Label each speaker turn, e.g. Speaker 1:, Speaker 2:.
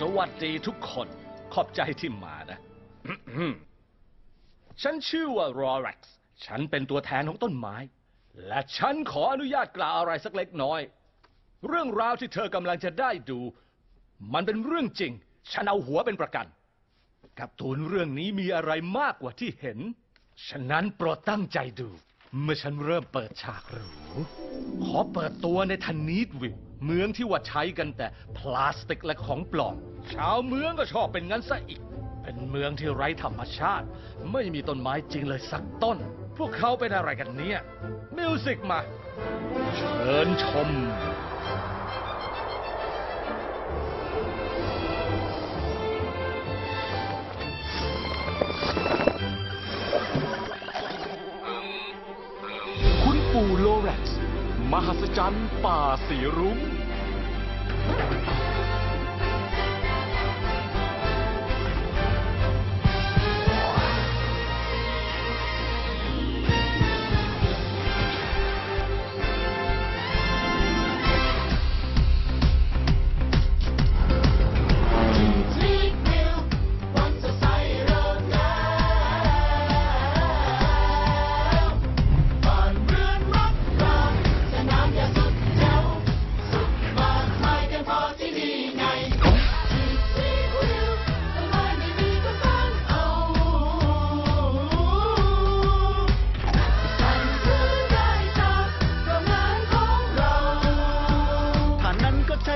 Speaker 1: สวัสดีทุกคน ขอบใจที่มานะ ฉันชื่อว่ารอร็กซ์ฉันเป็นตัวแทนของต้นไม้ และฉันขออนุญาตกล่าวอะไรสักเล็กน้อย เรื่องราวที่เธอกำลังจะได้ดู มันเป็นเรื่องจริง ฉันเอาหัวเป็นประกันการ์ตูนเรื่องนี้มีอะไรมากกว่าที่เห็น ฉะนั้นโปรดตั้งใจดู เมื่อฉันเริ่มเปิดฉากหรู ขอเปิดตัวในทันนีดวิลเมืองที่ว่าใช้กันแต่พลาสติกและของปลอม ชาวเมืองก็ชอบเป็นงั้นซะอีก เป็นเมืองที่ไร้ธรรมชาติ ไม่มีต้นไม้จริงเลยสักต้น พวกเขาเป็นอะไรกันเนี่ย มิวสิกมา เชิญชม
Speaker 2: หัศจรรย์ป่าสีรุ้ง